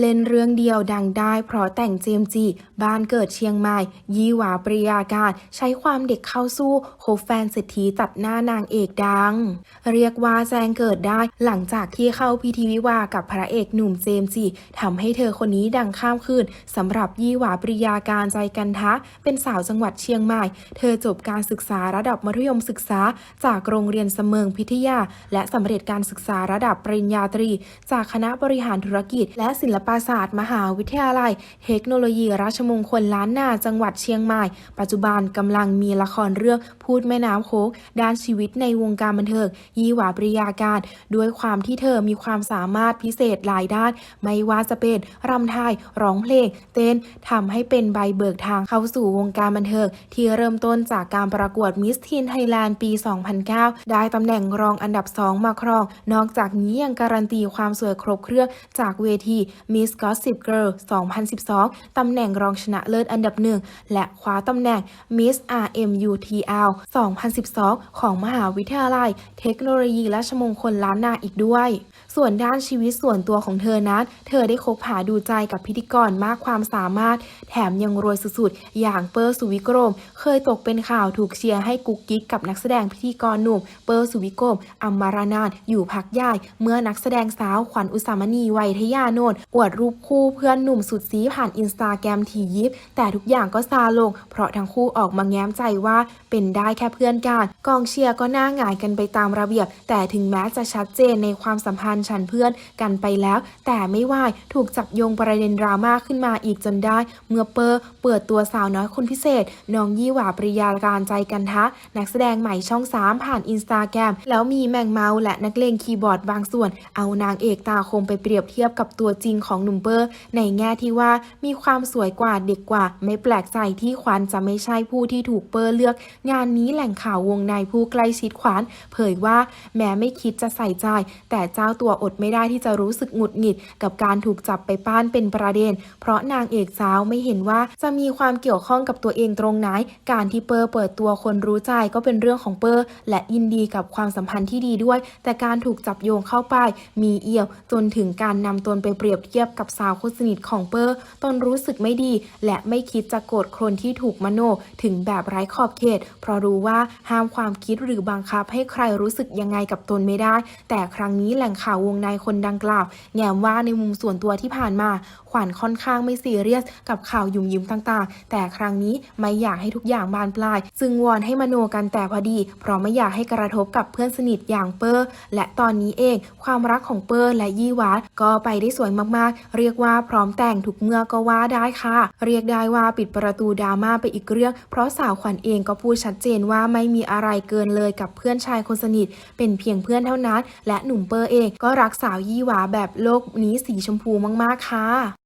เล่นเรื่องเดียวดังได้ เพราะแต่งเจมจี บ้านเกิดเชียงใหม่ ยี่หวาปริยาการ ใช้ความเด็กเข้าสู้โคแฟนเศรษฐีตัดหน้านางเอกดัง เรียกว่าแจงเกิดได้หลังจากที่เข้าพิธีวิวากับพระเอกหนุ่มเจมจีทำให้เธอคนนี้ดังข้ามคืนสำหรับยี่หวาปริยาการใจกันทะ เป็นสาวจังหวัดเชียงใหม่ เธอจบการศึกษาระดับมัธยมศึกษา จากโรงเรียนเสมิงพิทยา และสำเร็จการศึกษาระดับปริญญาตรี จากคณะบริหารธุรกิจและศิลปศาสตร์มหาวิทยาลัย เทคโนโลยีราชมงคลล้านนาจังหวัดเชียงใหม่ ปัจจุบันกำลังมีละครเรื่องพูดแม่น้ำโค้งด้านชีวิตในวงการบันเทิงยี่หวาปริยาการ ด้วยความที่เธอมีความสามารถพิเศษหลายด้าน ไม่ว่าจะเป็นรำไทยร้องเพลง เต้นทำให้เป็นใบเบิกทางเข้าสู่วงการบันเทิงที่เริ่มต้นจากการประกวดมิสทีนไทยแลนด์ปี 2009 ได้ตำแหน่งรองอันดับ 2 มาครอง นอกจากนี้ยังการันตีความสวยครบเครื่องจากเวที Miss Gossip Girl 2012 ตำแหน่งรองชนะเลิศอันดับหนึ่ง และคว้าตำแหน่ง Miss RMUTL 2012 ของมหาวิทยาลัย เทคโนโลยีราชมงคลล้านนาอีกด้วย ส่วนด้านชีวิตส่วนตัวของเธอนั้น เธอได้คบหาดูใจกับพิธีกรมากความสามารถ แถมยังรวยสุดๆ อย่างเปอร์สุวิกรม เคยตกเป็นข่าวถูกเชียร์ให้กุ๊กกิ๊กกับนักแสดงพิธีกรหนุ่ม เปอร์สุวิกรมอัมมารานานอยู่พักใหญ่เมื่อนักแสดงสาวขวัญอุสามณีวัยทยาโนนอวดรูปคู่เพื่อนหนุ่มสุดซีผ่านอินสตาแกรมทียิปแต่ทุกอย่างก็ซาลง เพราะทั้งคู่ออกมาแง้มใจว่าเป็นได้แค่เพื่อนกัน กองเชียร์ก็น่าหงายกันไปตามระเบียบ แต่ถึงแม้จะชัดเจนในความสัมพันธ์ฉันเพื่อนกันไปแล้ว แต่ไม่ว่าถูกจับโยงประเด็นดราม่าขึ้นมาอีกจนได้ เมื่อเปอร์เปิดตัวสาวน้อยคนพิเศษน้องยี่หว่าปริยาการใจกันทะ นักแสดงใหม่ช่อง 3 ผ่านอินสตาแกรมแล้วมีแมงเมาและนักเลงคีย์บอร์ดบางส่วน เอานางเอกตาคมไปเปรียบเทียบกับตัวจริงของหนุ่มเปอร์ ในแง่ที่ว่ามีความสวยกว่าเด็กกว่า ไม่แปลกใจที่ขวัญจะไม่ใช่ผู้ที่ถูกเปอร์เลือก งานนี้แหล่งข่าววงในผู้ใกล้ชิดขวัญเผยว่าแม้ไม่คิดจะใส่ใจ แต่เจ้าตัวอดไม่ได้ที่จะรู้สึกหงุดหงิด กับการถูกจับไปป้านเป็นประเด็น เพราะนางเอกสาวไม่เห็นว่าจะมีความเกี่ยวข้องกับตัวเองตรงไหน การที่เปอร์เปิดตัวคนรู้ใจก็เป็นเรื่องของเปอร์ และยินดีกับความสัมพันธ์ที่ดีด้วย แต่การถูกจับโยงเข้าไป มีเอี่ยวจนถึงการนำตนไปเปรียบเทียบกับสาวคนสนิทของเปอร์ตนรู้สึกไม่ดี และไม่คิดจะโกรธคนที่ถูกมโนถึงแบบไร้ขอบเขต เพราะรู้ว่าห้ามความคิดหรือบังคับให้ใครรู้สึกยังไงกับตนไม่ได้ แต่ครั้งนี้แหล่งข่าววงในคนดังกล่าวแง้มว่าในมุมส่วนตัวที่ผ่านมา ขวัญค่อนข้างไม่ซีเรียส กับข่าวยุ่มยิ้มต่างๆ แต่ครั้งนี้ไม่อยากให้ทุกอย่างบานปลายจึงวอนให้มโนกันแต่พอดี เพราะไม่อยากให้กระทบกับเพื่อนสนิทอย่างเปอร์ และตอนนี้เอง ความรักของเปอร์และยี่หวาก็ไปได้สวยมากๆเรียกว่าพร้อมแต่งทุกเมื่อก็ว่าได้ค่ะ เรียกได้ว่าปิดประตูดราม่าไปอีกเรื่อง เพราะสาวขวัญเองก็พูดชัดเจนว่าไม่มีอะไรเกินเลยกับเพื่อนชายคนสนิท เป็นเพียงเพื่อนเท่านั้น และหนุ่มเปอร์เองก็รักสาวยี่หวาแบบโลกนี้สีชมพูมากๆค่ะ